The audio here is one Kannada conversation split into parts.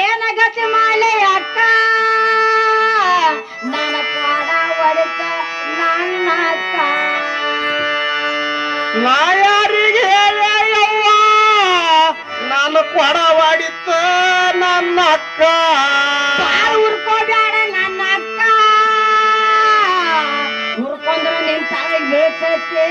ಏನಗತಿ ಮಾಲೆ ಅಕ್ಕ? ನನ್ನ ಕೊಡ ಹೊಡಿತ ನನ್ನ ಅಕ್ಕ ನಾ ಯಾರಿಗೆ ಹೇಳಯ್ಯವ್ವ? ನಾನು ಕೊಡವಾಡಿತ್ತ ನನ್ನ ಅಕ್ಕ. ಉರ್ಕೋಬೇಡ ನನ್ನ ಅಕ್ಕ. ಉರ್ಕೊಂಡ್ರೆ ನಿನ್ ತಲೆಗ್ ಬೀಳ್ತೈತಿ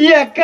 ఈ అక్క